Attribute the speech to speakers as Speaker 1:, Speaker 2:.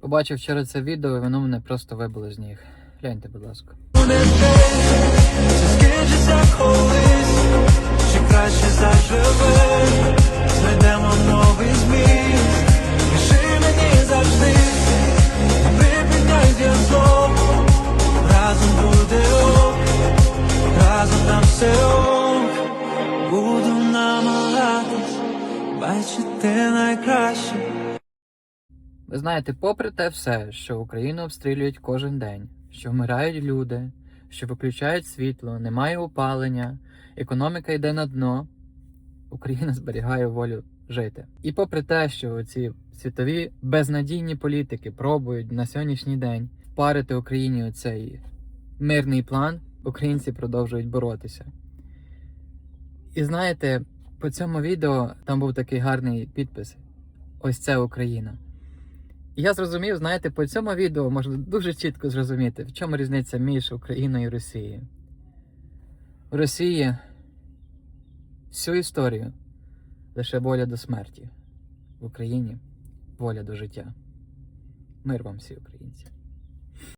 Speaker 1: Побачив вчора це відео, і воно мене просто вибило з ніг. Гляньте, будь ласка.
Speaker 2: Чи краще заживе, знайдемо новий зміст, пиши мені завжди, разом буде ок, разом нам все ок, буду намагатись, бачити найкраще.
Speaker 1: Ви знаєте, попри те все, що Україну обстрілюють кожен день, що вмирають люди, що виключають світло, немає опалення, економіка йде на дно, Україна зберігає волю жити. І попри те, що ці світові безнадійні політики пробують на сьогоднішній день впарити Україні цей мирний план, українці продовжують боротися. І знаєте, по цьому відео там був такий гарний підпис: Ось це Україна. Я зрозумів, знаєте, по цьому відео можна дуже чітко зрозуміти, в чому різниця між Україною і Росією. У Росії всю історію лише воля до смерті. В Україні воля до життя. Мир вам всі українці.